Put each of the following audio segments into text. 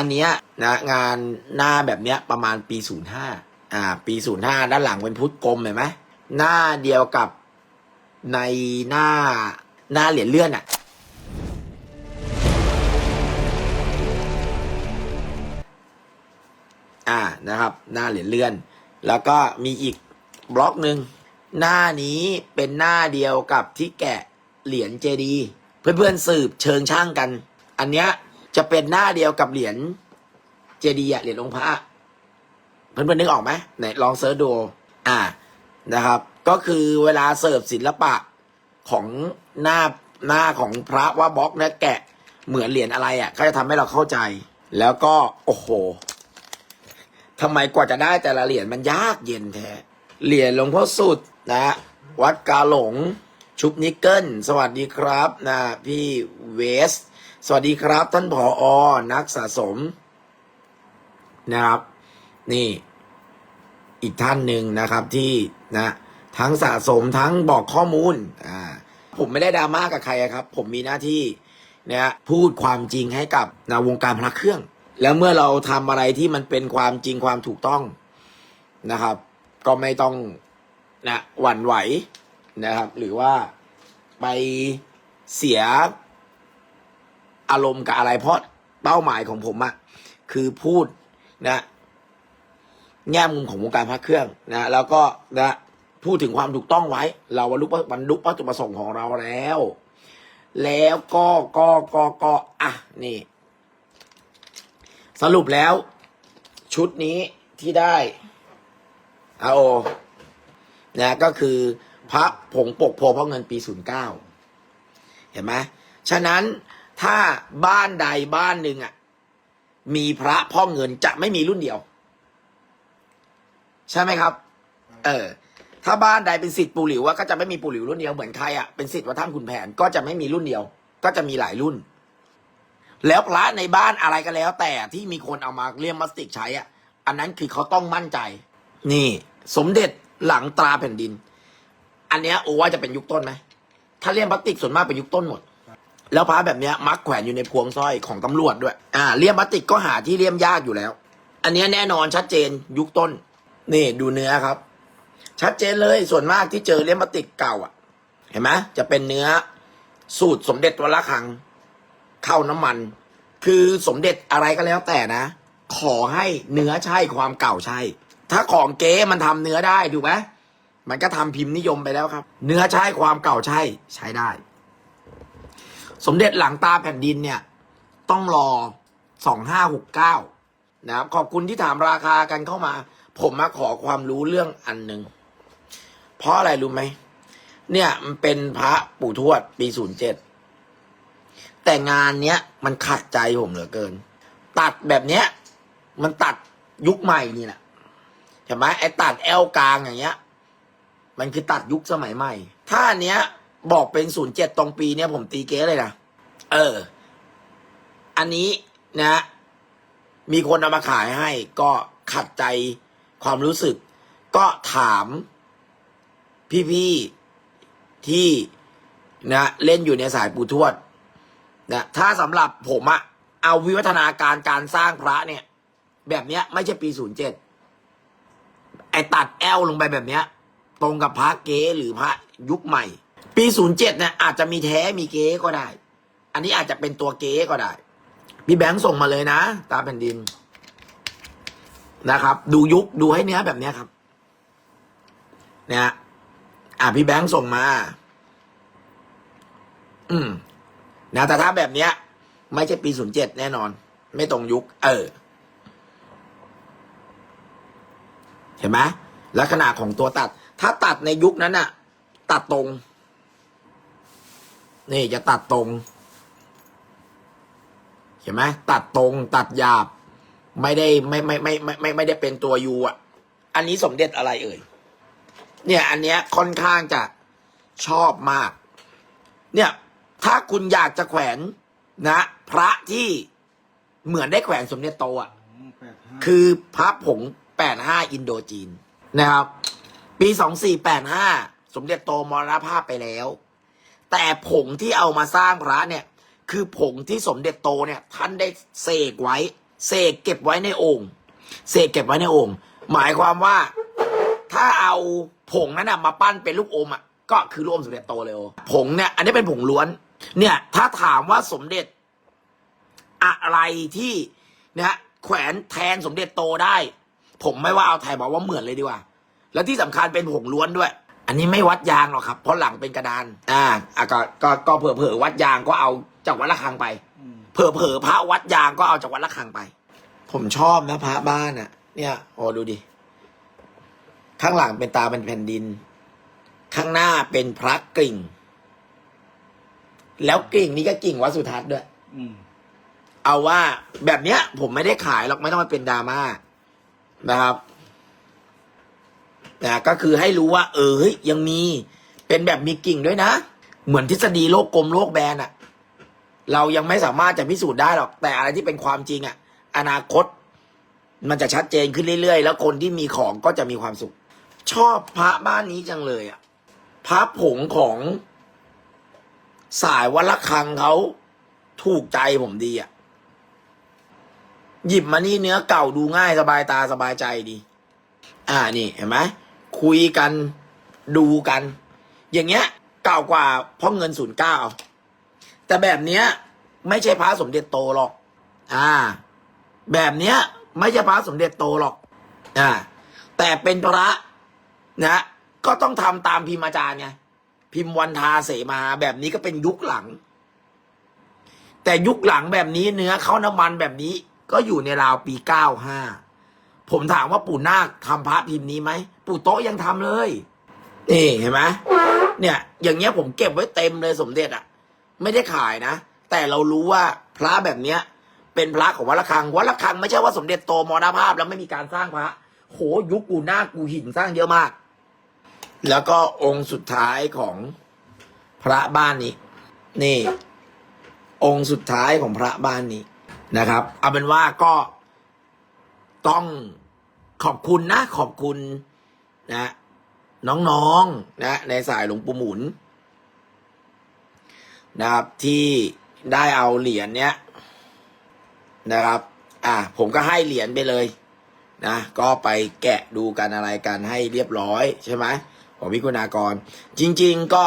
อันเนี้ยนะงานหน้าแบบเนี้ยประมาณปีศูนย์ห้าอ่าปีศูนย์ห้าด้านหลังเป็นพุทธกลมเห็นไหมหน้าเดียวกับในหน้าหน้าเหรียญเลื่อนอะอ่านะครับ หน้าเหรียญเลื่อน แล้วก็มีอีกบล็อกหนึ่งหน้านี้เป็นหน้าเดียวกับที่แกะเหรียญเจดี เพื่อนๆสืบเชิงช่างกัน อันเนี้ย จะเป็นหน้าเดียวกับเหรียญเจดีย์เหรียญองค์พระเพื่อนๆนึกออกไหมไหนลองเสิร์ชดูอ่านะครับ ก็คือเวลาเสิร์ฟศิลปะของหน้าหน้าของพระว่าบล็อกเนี่ยแกะเหมือนเหรียญอะไรอะก็จะทำให้เราเข้าใจ แล้วก็โอ้โหทำไมกว่าจะได้แต่ละเหรียญมันยากเย็นแท้เหรียญหลวงพ่อสุดนะวัดกาหลงชุบนิกเกิลสวัสดีครับนะพี่เวส สวัสดีครับ ท่านผออนักสะสมนะครับ นี่ อีกท่านหนึ่งนะครับที่นะ ทั้งสะสมทั้งบอกข้อมูลอ่าผมไม่ได้ดราม่ากับใครครับ ผมมีหน้าที่เนี่ยพูดความจริงให้กับนะวงการพระเครื่อง แล้วเมื่อเราทำอะไรที่มันเป็นความจริงความถูกต้องนะครับ ก็ไม่ต้องนะหวั่นไหวนะครับ หรือว่าไปเสีย อารมณ์กับอะไร เพราะเป้าหมายของผมอะคือพูดนะ แง่มุมของวงการพระเครื่องนะแล้วก็นะพูดถึงความถูกต้องไว้ เราบรรลุบรรลุวัตถุประสงค์ของเราแล้ว แล้วก็ก็ก็ก็อะนี่ สรุปแล้ว ชุดนี้ที่ได้อาโอนะก็คือพระผงปกโพเพราะเงินปีศูนย์เก้าเห็นไหมฉะนั้น ถ้าบ้านใดบ้านหนึ่งอะ มีพระพ่อเงินจะไม่มีรุ่นเดียว ใช่ไหมครับ เออ ถ้าบ้านใดเป็นสิทธิ์ปู่หลิวอะก็จะไม่มีปู่หลิวรุ่นเดียวเหมือนใครอะเป็นสิทธิ์วัดท่านขุนแผนก็จะไม่มีรุ่นเดียว ก็จะมีหลายรุ่น แล้วพระในบ้านอะไรก็แล้ว แต่ที่มีคนเอามาเลี่ยมพลาสติกใช้อะอันนั้นคือเขาต้องมั่นใจ นี่ สมเด็จหลังตราแผ่นดิน อันเนี้ยโอว่าจะเป็นยุคต้นไหมถ้าเลี่ยมพลาสติกส่วนมากเป็นยุคต้นหมด แล้วพระแบบเนี้ยมักแขวนอยู่ในพวงสร้อยของตำรวจด้วย อ่าเลี่ยมพลาสติกก็หาที่เลี่ยมยากอยู่แล้ว อันเนี้ยแน่นอนชัดเจนยุคต้น นี่ดูเนื้อครับ ชัดเจนเลยส่วนมากที่เจอเลี่ยมพลาสติกเก่าอะ เห็นไหมจะเป็นเนื้อสูตรสมเด็จวัละคังเข้าน้ำมัน คือสมเด็จอะไรก็แล้วแต่นะ ขอให้เนื้อใช่ความเก่าใช่ ถ้าของเก๊มันทำเนื้อได้ถูกไหมมันก็ทำพิมพ์นิยมไปแล้วครับ เนื้อใช่ความเก่าใช่ใช้ได้ สมเด็จหลังตาแผ่นดินเนี่ย ต้องรอสองห้าหกเก้านะครับ ขอบคุณที่ถามราคากันเข้ามา ผมมาขอความรู้เรื่องอันหนึ่งเพราะอะไรรู้ไหมเนี่ยมันเป็นพระปู่ทวดปีศูนย์เจ็ดแต่งานเนี้ยมันขัดใจผมเหลือเกิน ตัดแบบเนี้ย มันตัดยุคใหม่นี่แหละเห็นไหมไอ้ตัดแอลกลางอย่างเงี้ย มันคือตัดยุคสมัยใหม่ ถ้าอันเนี้ย บอกเป็นศูนย์เจ็ดตรงปีเนี้ยผมตีเก๊เลยนะเออ อันนี้นะ มีคนเอามาขายให้ ก็ขัดใจความรู้สึก ก็ถามพี่ๆที่นะเล่นอยู่ในสายปูทวดนะถ้าสำหรับผมอะเอาวิวัฒนาการการสร้างพระเนี่ย แบบเนี้ย ไม่ใช่ปีศูนย์เจ็ดไอตัดแอลลงไปแบบเนี้ย ตรงกับพระเก๊หรือพระยุคใหม่ ปีศูนย์เจ็ดเนี่ยอาจจะมีแท้มีเก๊ก็ได้ อันนี้อาจจะเป็นตัวเก๊ก็ได้ พี่แบงค์ส่งมาเลยนะ ตาแผ่นดินนะครับ ดูยุคดูให้เนื้อแบบเนี้ยครับ เนี่ยอะพี่แบงค์ส่งมา อืมนะแต่ถ้าแบบเนี้ย ไม่ใช่ปีศูนย์เจ็ดแน่นอน ไม่ตรงยุค เออ เห็นไหมลักษณะของตัวตัด ถ้าตัดในยุคนั้นน่ะตัดตรง นี่จะตัดตรง เห็นไหมตัดตรงตัดหยาบ ไม่ได้ไม่ไม่ไม่ไม่ไม่ไม่ได้เป็นตัวยูอะ อันนี้สมเด็จอะไรเอ่ย เนี่ยอันเนี้ยค่อนข้างจะชอบมาก เนี่ย ถ้าคุณอยากจะแขวนนะ พระที่เหมือนได้แขวนสมเด็จโตอะแปดห้าคือพระผงแปดห้าอินโดจีนนะครับ ปีสองสี่แปดห้าสมเด็จโตมรณภาพไปแล้ว แต่ผงที่เอามาสร้างพระเนี่ย คือผงที่สมเด็จโตเนี่ย ท่านได้เสกไว้ เสกเก็บไว้ในโอ่งเสกเก็บไว้ในโอ่งหมายความว่าถ้าเอาผงนั้นนะมาปั้นเป็นลูกอมอะก็คือลูกอมสมเด็จโตเลยโอผงเนี่ย อันนี้เป็นผงล้วน เนี่ย ถ้าถามว่าสมเด็จ อะไรที่นะแขวนแทนสมเด็จโตได้ ผมไม่ว่าเอาไทยบอกว่าเหมือนเลยดีกว่า แล้วที่สำคัญเป็นผงล้วนด้วย อันนี้ไม่วัดยางหรอกครับ เพราะหลังเป็นกระดาน อ่าอะก็ก็ก็เผื่อเผื่อวัดยางก็เอาจากวัดละคังไปอืมเผลอเผลอๆพระวัดยางก็เอาจากวัดละคังไป ผมชอบนะพระบ้านอะ่ะ เนี่ยโอ้ดูดิ ข้างหลังเป็นตาเป็นแผ่นดิน ข้างหน้าเป็นพระกริ่ง แล้วกริ่งนี้ก็กิ่งวัดสุทัศน์ด้วย อืม เอาว่าแบบเนี้ย ผมไม่ได้ขายหรอกไม่ต้องมาเป็นดราม่านะครับ นะก็คือให้รู้ว่า เออยังมีเป็นแบบมีกิ่งด้วยนะ เหมือนทฤษฎีโลกกลมโลกแบนอะเรายังไม่สามารถจะพิสูจน์ได้หรอก แต่อะไรที่เป็นความจริงอะอนาคต มันจะชัดเจนขึ้นเรื่อยๆ แล้วคนที่มีของก็จะมีความสุข ชอบพระบ้านนี้จังเลยอะพระผงของสายวัละคังเขาถูกใจผมดีอะหยิบมานี่เนื้อเก่าดูง่ายสบายตาสบายใจดี อ่านี่เห็นไหม คุยกันดูกัน อย่างเงี้ยเก่ากว่าเพราะเงินศูนย์เก้าแต่แบบเนี้ย ไม่ใช่พระสมเด็จโตหรอก อ่า แบบเนี้ย ไม่ใช่พระสมเด็จโตหรอก อ่า แต่เป็นพระนะก็ต้องทำตามพิมพ์อาจารย์ไงพิมพ์วันทาเสมาแบบนี้ก็เป็นยุคหลัง แต่ยุคหลังแบบนี้เนื้อเข้าน้ำมันแบบนี้ ก็อยู่ในราวปีเก้าห้า ผมถามว่าปู่นาคทำพระพิมพ์นี้ไหมปู่โต๊ะยังทำเลย นี่เห็นไหมเนี่ย อย่างเงี้ยผมเก็บไว้เต็มเลยสมเด็จอะไม่ได้ขายนะ แต่เรารู้ว่าพระแบบเนี้ย เป็นพระของวัดระฆังวัดระฆังไม่ใช่ว่าสมเด็จโตมรณภาพแล้วไม่มีการสร้างพระโหยุคปู่นาคกูหินสร้างเยอะมาก แล้วก็องค์สุดท้ายของพระบ้านนี้ นี่ องค์สุดท้ายของพระบ้านนี้นะครับ เอาเป็นว่าก็ต้อง ขอบคุณนะ ขอบคุณนะน้องๆนะในสายหลวงปู่หมุนนะครับที่ได้เอาเหรียญเนี้ยนะครับ อะผมก็ให้เหรียญไปเลยนะก็ไปแกะดูกันอะไรกันให้เรียบร้อยใช่ไหมของพี่คุณากร จริง ๆก็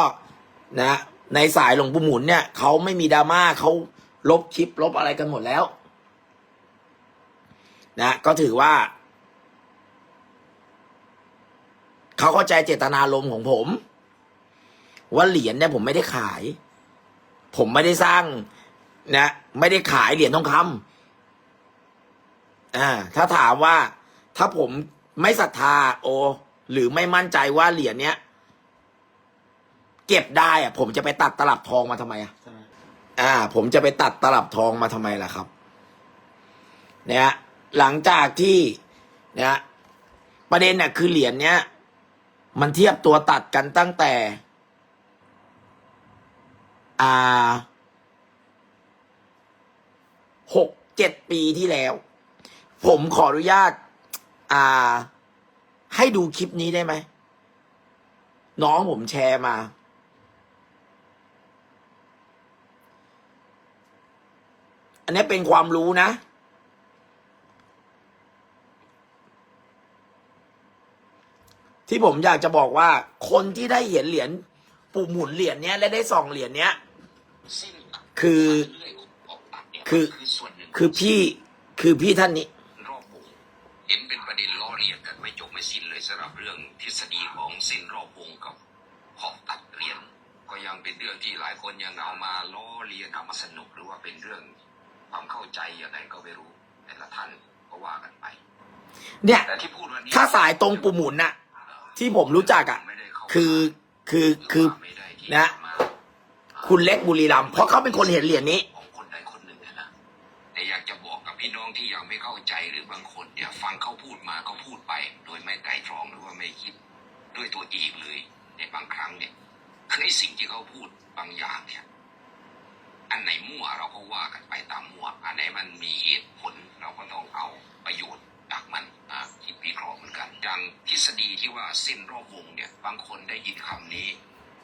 นะในสายหลวงปู่หมุนเนี่ยเขาไม่มีดราม่าเขาลบคลิปลบอะไรกันหมดแล้ว นะก็ถือว่า เขาเข้าใจเจตนารมณ์ของผม ว่าเหรียญเนี่ยผมไม่ได้ขาย ผมไม่ได้สร้างนะไม่ได้ขายเหรียญทองคำอ่าถ้าถามว่า ถ้าผมไม่ศรัทธา โอ หรือไม่มั่นใจว่าเหรียญเนี้ยเก็บได้อะผมจะไปตัดตลับทองมาทำไมอะใช่อ่า ผมจะไปตัดตลับทองมาทำไมล่ะครับ เนี่ยหลังจากที่เนี่ยประเด็นเนี่ยคือเหรียญเนี้ย มันเทียบตัวตัดกันตั้งแต่ อ่าหกเจ็ดปีที่แล้ว ผมขออนุญาต อ่า ให้ดูคลิปนี้ได้ไหม น้องผมแชร์มา อันนี้เป็นความรู้นะ ที่ผมอยากจะบอกว่าคนที่ได้เห็นเหรียญปู่หมุนเหรียญเนี้ยและได้ส่องเหรียญเนี้ย คือคือส่วนหนึ่งคือพี่คือพี่ท่านนี้รอบวงเห็นเป็นประเด็นล้อเลียนกันไม่จบไม่สิ้นเลยสำหรับเรื่องทฤษฎีของเส้นรอบวงกับขอบตัดเหรียญก็ยังเป็นเรื่องที่หลายคนยังเอามาล้อเลียนเอามาสนุกหรือว่าเป็นเรื่องความเข้าใจอย่างไรก็ไม่รู้แต่ละท่านก็ว่ากันไป เนี่ยแต่ที่พูดวันนี้ถ้าสายตรงปู่หมุนน่ะ ที่ผมรู้จักอะไม่ได้เข้าคือคือคือไม่ได้ที่นะจมาคุณเล็กบุรีรัมย์เพราะเขาเป็นคนเห็นเหรียญนี้ของคนใดคนหนึ่งนะนะแต่อยากจะบอกกับพี่น้องที่ยังไม่เข้าใจหรือบางคนเนี่ยฟังเขาพูดมาเขาพูดไป โดยไม่ไตร่ตรองหรือว่าไม่คิดด้วยตัวเองเลยในบางครั้งเนี่ยคือไอ้สิ่งที่เขาพูดบางอย่างเนี่ย อันไหนมั่วเราก็ว่ากันไปตามมั่ว อันไหนมันมีเหตุผลเราก็ต้องเอาประโยชน์จากมันอ่าคิด วิเคราะห์เหมือนกัน อย่างทฤษฎีที่ว่าเส้นรอบวงเนี่ย บางคนได้ยินคำนี้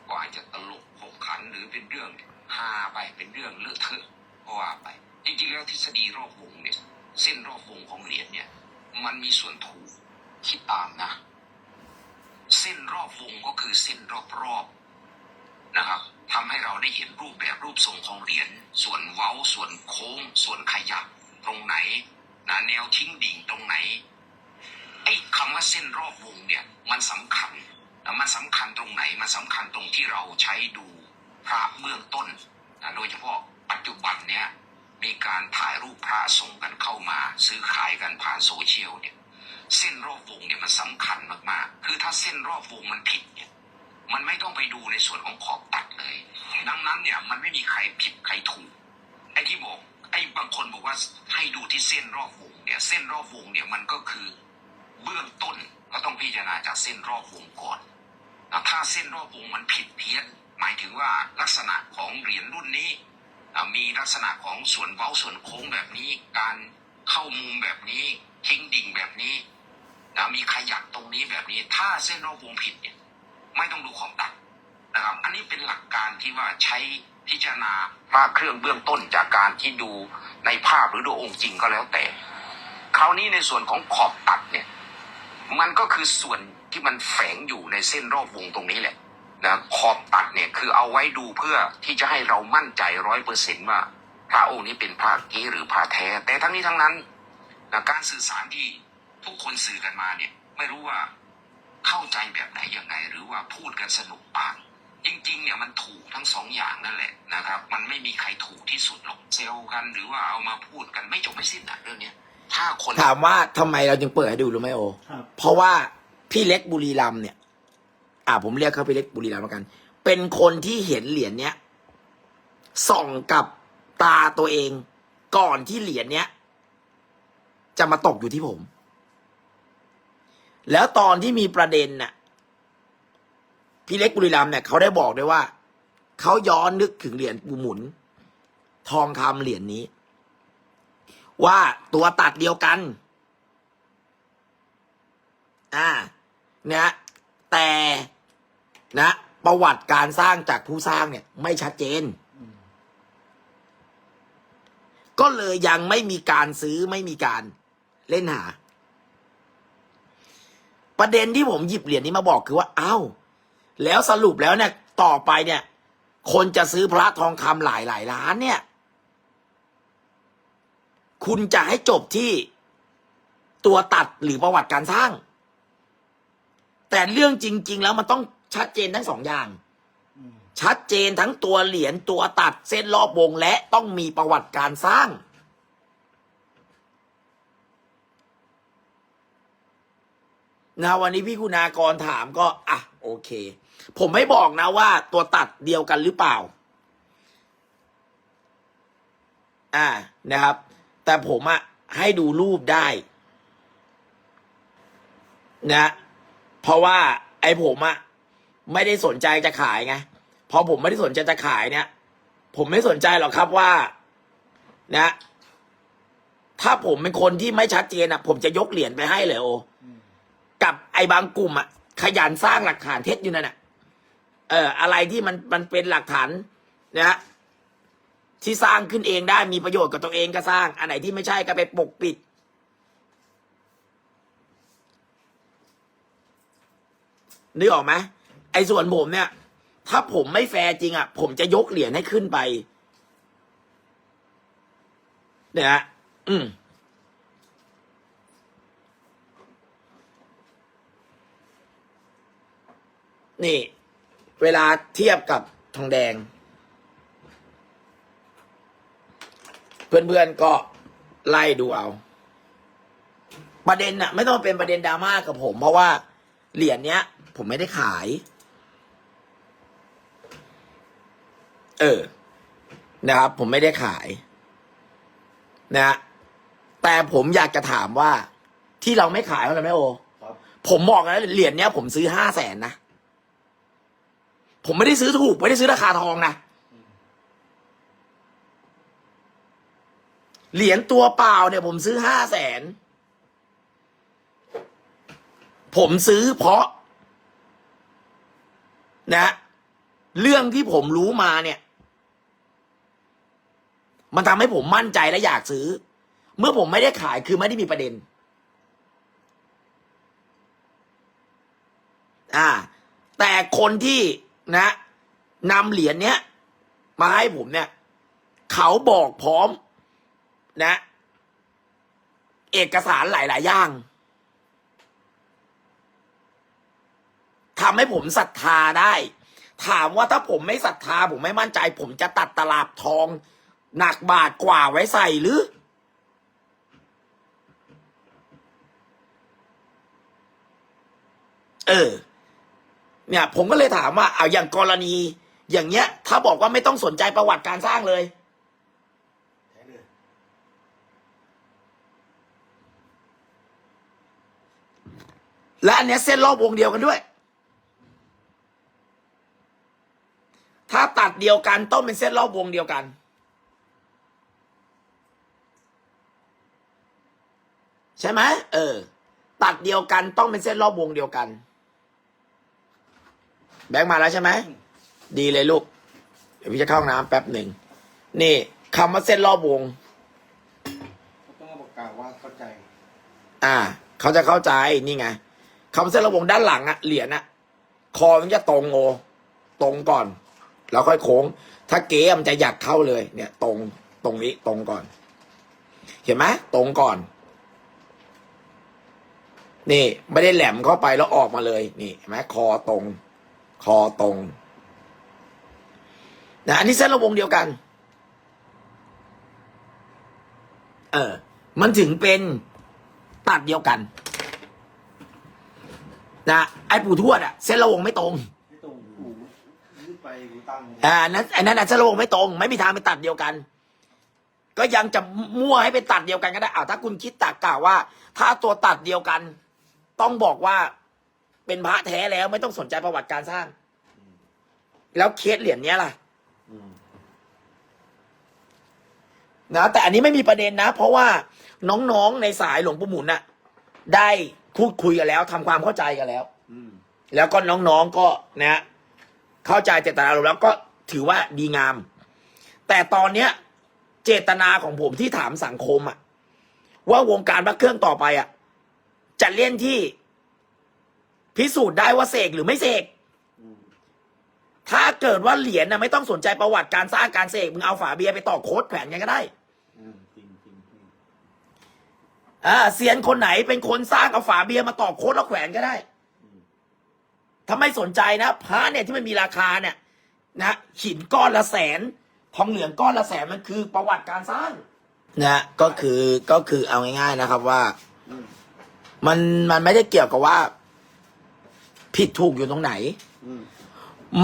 ก็อาจจะตลกขบขันหรือเป็นเรื่องฮาไปเป็นเรื่องเลอะเทอะก็ว่าไป จริงๆแล้วทฤษฎีรอบวงเนี่ย เส้นรอบวงของเหรียญเนี่ย มันมีส่วนถูกคิดตามนะ เส้นรอบวงก็คือเส้นรอบๆนะครับทำให้เราได้เห็นรูปแบบรูปทรงของเหรียญส่วนเว้าส่วนโค้ง ส่วนขยับตรงไหนนะแนวทิ้งดิ่งตรงไหน ไอ้คำว่าเส้นรอบวงเนี่ยมันสำคัญมันสำคัญตรงไหนมันสำคัญตรงที่เราใช้ดูพระเบื้องต้นนะโดยเฉพาะปัจจุบันเนี่ยมีการถ่ายรูปพระส่งกันเข้ามา ซื้อขายกันผ่านโซเชียลเนี่ยเส้นรอบวงเนี่ยมันสำคัญมากๆ คือถ้าเส้นรอบวงมันผิดเนี่ยมันไม่ต้องไปดูในส่วนของขอบตัดเลย ดังนั้นเนี่ยมันไม่มีใครผิดใครถูกไอ้ที่บอกไอ้บางคนบอกว่าให้ดูที่เส้นรอบวงเนี่ยเส้นรอบวงเนี่ยมันก็คือ เบื้องต้นก็ต้องพิจารณาจากเส้นรอบวงก่อนนะถ้าเส้นรอบวงมันผิดเพี้ยนหมายถึงว่าลักษณะของเหรียญรุ่นนี้อะมีลักษณะของส่วนเว้าส่วนโค้งแบบนี้ การเข้ามุมแบบนี้ทิ้งดิ่งแบบนี้นะมีขยับตรงนี้แบบนี้ ถ้าเส้นรอบวงผิดเนี่ยไม่ต้องดูของตัดนะครับ อันนี้เป็นหลักการที่ว่าใช้พิจารณาพระเครื่องเบื้องต้นจากการที่ดูในภาพหรือดูองค์จริงก็แล้วแต่คราวนี้ในส่วนของขอบตัดเนี่ย มันก็คือส่วนที่มันแฝงอยู่ในเส้นรอบวงตรงนี้แหละนะขอบตัดเนี่ยคือเอาไว้ดูเพื่อที่จะให้เรามั่นใจร้อยเปอร์เซนต์ว่า พระองค์นี้เป็นพระเก๊หรือพระแท้ แต่ทั้งนี้ทั้งนั้นนะการสื่อสารที่ทุกคนสื่อกันมาเนี่ย ไม่รู้ว่าเข้าใจแบบไหนยังไง หรือว่าพูดกันสนุกปากจริงๆ เนี่ยมันถูกทั้งสองอย่างนั่นแหละนะครับ มันไม่มีใครถูกที่สุดหรอกเซลกัน หรือว่าเอามาพูดกันไม่จบไม่สิ้นนะเรื่องเนี้ย ถ้าคนถามว่าทำไมเราจึงเปิดให้ดูรู้ไหมโอ ครับเพราะว่าพี่เล็กบุรีรัมย์เนี่ย อ่า ผมเรียกเขาพี่เล็กบุรีรัมย์แล้วกัน เป็นคนที่เห็นเหรียญเนี้ยส่องกับตาตัวเอง ก่อนที่เหรียญเนี้ย จะมาตกอยู่ที่ผม แล้วตอนที่มีประเด็นน่ะ พี่เล็กบุรีรัมย์เนี่ยเขาได้บอกด้วยว่า เขาย้อนนึกถึงเหรียญปูหมุน ทองคำเหรียญนี้ ว่าตัวตัดเดียวกัน อ่านะแต่นะ ประวัติการสร้างจากผู้สร้างเนี่ย ไม่ชัดเจน ก็เลยยังไม่มีการซื้อไม่มีการเล่นหา ประเด็นที่ผมหยิบเหรียญนี้มาบอกคือว่าเอ้าแล้วสรุปแล้วเนี่ย ต่อไปเนี่ย คนจะซื้อพระทองคำหลายหลายล้านเนี่ย คุณจะให้จบที่ตัวตัดหรือประวัติการสร้าง แต่เรื่องจริง ๆ แล้วมันต้องชัดเจนทั้งสองอย่าง ชัดเจนทั้งตัวเหรียญตัวตัดเส้นรอบวงและต้องมีประวัติการสร้าง นะวันนี้พี่คุณากรถามก็ อะ โอเค ผมไม่บอกนะว่าตัวตัดเดียวกันหรือเปล่า อ่านะครับ แต่ผมอะให้ดูรูปได้นะเพราะว่าไอ้ผมอะไม่ได้สนใจจะขายไงพอผมไม่ได้สนใจจะขายเนี่ย ผมไม่สนใจหรอกครับว่า นะ ถ้าผมเป็นคนที่ไม่ชัดเจนอะผมจะยกเหรียญไปให้เลยโอกับไอ้บางกลุ่มอะขยันสร้างหลักฐานเท็จอยู่นั่นน่ะเออ อะไรที่มันมันเป็นหลักฐานนะฮะ ที่สร้างขึ้นเองได้มีประโยชน์กับตัวเองก็สร้าง อันไหนที่ไม่ใช่ก็ไปปกปิด นึกออกไหมไอ้ส่วนผมเนี่ย ถ้าผมไม่แฟร์จริงอะผมจะยกเหรียญให้ขึ้นไป เนี่ยฮะอืมนี่ เวลาเทียบกับทองแดง เพื่อนๆก็ไล่ดูเอา ประเด็นน่ะ ไม่ต้องเป็นประเด็นดราม่ากับผม เพราะว่าเหรียญเนี้ย ผมไม่ได้ขาย เออ นะครับ ผมไม่ได้ขาย นะฮะแต่ผมอยากจะถามว่า ที่เราไม่ขายเพราะอะไรไหมโอครับผมบอกนะเหรียญเนี้ย ผมซื้อห้าแสนนะ ผมไม่ได้ซื้อถูก ไม่ได้ซื้อราคาทองนะ เหรียญตัวเปล่าเนี่ย ผมซื้อห้าแสน ผมซื้อเพราะ นะ เรื่องที่ผมรู้มาเนี่ย มันทำให้ผมมั่นใจและอยากซื้อ เมื่อผมไม่ได้ขายคือไม่ได้มีประเด็น อ่า แต่คนที่นะนำเหรียญเนี้ย มาให้ผมเนี่ย เขาบอกพร้อม นะ เอกสารหลาย ๆ อย่างทำให้ผมศรัทธาได้ ถามว่าถ้าผมไม่ศรัทธา ผมไม่มั่นใจ ผมจะตัดตลับทอง หนักบาทกว่าไว้ใส่หรือ เออ เนี่ย ผมก็เลยถามว่า เอาอย่างกรณี อย่างเงี้ย ถ้าบอกว่าไม่ต้องสนใจประวัติการสร้างเลย แท้เลย และอันเนี้ยเส้นรอบวงเดียวกันด้วย ถ้าตัดเดียวกันต้องเป็นเส้นรอบวงเดียวกัน ใช่ไหมเออ ตัดเดียวกันต้องเป็นเส้นรอบวงเดียวกัน แบงค์มาแล้วใช่ไหมดีเลยลูก เดี๋ยวพี่จะเข้าห้องน้ำแป๊บหนึ่ง นี่คำว่าเส้นรอบวงเขาต้องบอกกล่าวว่าเข้าใจ อ่า เขาจะเข้าใจนี่ไง คำเส้นระวงด้านหลังอะเหรียญอะคอมันจะตรงโอตรงก่อน แล้วค่อยโค้ง ถ้าเก๋มันจะหยัดเข้าเลย เนี่ย ตรงตรงนี้ตรงก่อน เห็นไหมตรงก่อน นี่ ไม่ได้แหลมเข้าไปแล้วออกมาเลย นี่เห็นไหมคอตรง คอตรงนะอันนี้เส้นระวงเดียวกัน เออ มันถึงเป็นตัดเดียวกัน นะไอ้ปู่ทวดอะเส้นระวงไม่ตรงไม่ตรงหูยืดไปหูตั้งอ่านั้นไอ้นั้นอะเส้นระวงไม่ตรง ไม่มีทางเป็นตัดเดียวกัน ก็ยังจะมั่วให้เป็นตัดเดียวกันก็ได้อ้าวถ้าคุณคิดตากกล่าวว่า ถ้าตัวตัดเดียวกัน ต้องบอกว่าเป็นพระแท้แล้วไม่ต้องสนใจประวัติการสร้าง แล้วเคสเหรียญเนี้ยล่ะอืมนะแต่อันนี้ไม่มีประเด็นนะ เพราะว่าน้องๆในสายหลวงปู่หมุนน่ะ ได้ พูดคุยกันแล้วทำความเข้าใจกันแล้วอืมแล้วก็น้องๆก็นะฮะเข้าใจเจตนาเราแล้วก็ถือว่าดีงาม แต่ตอนเนี้ย เจตนาของผมที่ถามสังคมอะว่าวงการพระเครื่องต่อไปอะจะเล่นที่ พิสูจน์ได้ว่าเสกหรือไม่เสกอืมถ้าเกิดว่าเหรียญนะไม่ต้องสนใจประวัติการสร้างการเสกมึงเอาฝาเบียร์ไปต่อโค้ดแขวนกันก็ได้ อืมจริงจริงจริง อ่าเซียนคนไหนเป็นคนสร้างเอาฝาเบียร์มาต่อโค้ดแล้วแขวนก็ได้ถ้าไม่สนใจนะพระเนี่ยที่มันมีราคาเนี่ย นะหินก้อนละแสน ทองเหลืองก้อนละแสนมันคือประวัติการสร้างนะก็คือก็คือเอาง่าย ๆนะครับว่า มันมันไม่ได้เกี่ยวกับว่า ผิดถูกอยู่ตรงไหน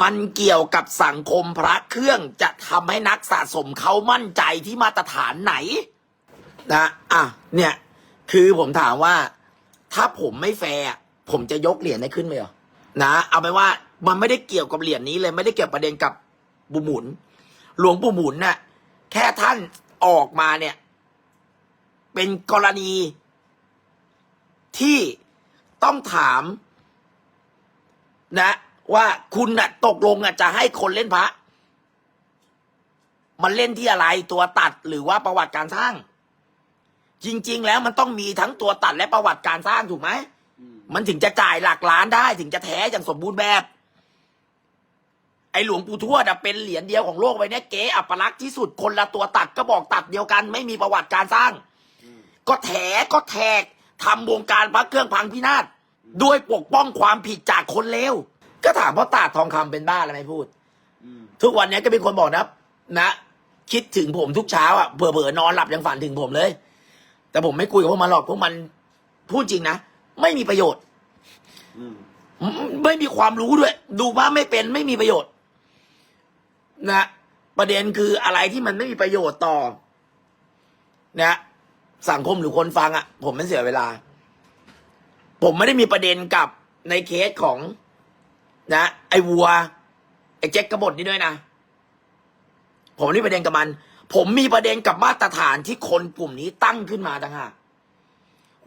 มันเกี่ยวกับสังคมพระเครื่องจะทำให้นักสะสมเขามั่นใจที่มาตรฐานไหน นะอะเนี่ย คือผมถามว่า ถ้าผมไม่แฟร์ผมจะยกเหรียญได้ขึ้นไหมหรอนะเอาไปว่ามันไม่ได้เกี่ยวกับเหรียญนี้เลยไม่ได้เกี่ยวประเด็นกับบุหมุน หลวงปู่หมุนน่ะแค่ท่านออกมาเนี่ย เป็นกรณี ที่ต้องถาม นะ ว่าคุณน่ะตกลงอะจะให้คนเล่นพระ มันเล่นที่อะไรตัวตัดหรือว่าประวัติการสร้าง จริง ๆ แล้วมันต้องมีทั้งตัวตัดและประวัติการสร้างถูกไหมอืมมันถึงจะจ่ายหลักล้านได้ถึงจะแท้อย่างสมบูรณ์แบบ ไอหลวงปู่ทวดอะเป็นเหรียญเดียวของโลกใบเนี้ยเก๋อัปลักษณ์ที่สุดคนละตัวตัดก็บอกตัดเดียวกัน ไม่มีประวัติการสร้างอืมก็แถก็แทกทำวงการพระเครื่องพังพินาศด้วยปกป้องความผิดจากคนเลวก็ถามพ่อตาดทองคำเป็นบ้าอะไรไม่พูดอืมทุกวันนี้ก็มีคนบอกนะนะ คิดถึงผมทุกเช้าอะเผื่อๆนอนหลับยังฝันถึงผมเลย แต่ผมไม่คุยกับพวกมันหรอกพวกมันพูดจริงนะไม่มีประโยชน์อืมไม่ไม่มีความรู้ด้วย ดูว่าไม่เป็นไม่มีประโยชน์ นะประเด็นคืออะไรที่มันไม่มีประโยชน์ต่อ นะสังคมหรือคนฟังอะ่ะ ผมไม่เสียเวลา ผมไม่ได้มีประเด็นกับในเคสของ นะ ไอ้วัว ไอ้แจ็คกระบฏนี่ด้วยนะ ผมไม่มีประเด็นกับมัน ผมมีประเด็นกับมาตรฐานที่คนกลุ่มนี้ตั้งขึ้นมาต่างหาก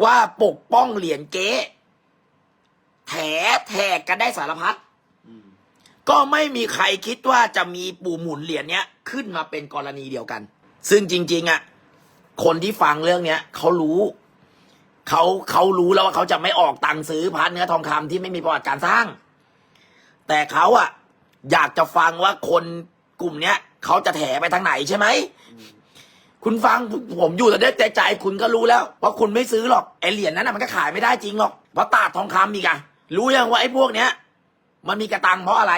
ว่าปกป้องเหรียญเก๊แถแทกกันได้สารพัดก็ไม่มีใครคิดว่าจะมีปู่หมุนเหรียญเนี้ยขึ้นมาเป็นกรณีเดียวกัน ซึ่งจริง ๆอะคนที่ฟังเรื่องเนี้ยเขารู้เขาเขารู้แล้วว่าเขาจะไม่ออกตังค์ซื้อพระเนื้อทองคำที่ไม่มีประวัติการสร้าง แต่เขาอะอยากจะฟังว่าคนกลุ่มเนี้ย เขาจะแถไปทางไหนใช่ไหม คุณฟังผมอยู่แต่ใจใจคุณก็รู้แล้วเพราะคุณไม่ซื้อหรอกไอเหรียญนั้นนะมันก็ขายไม่ได้จริงหรอกเพราะตาดทองคำอีกอะรู้ยังว่าไอ้พวกเนี้ย มันมีกระตังเพราะอะไร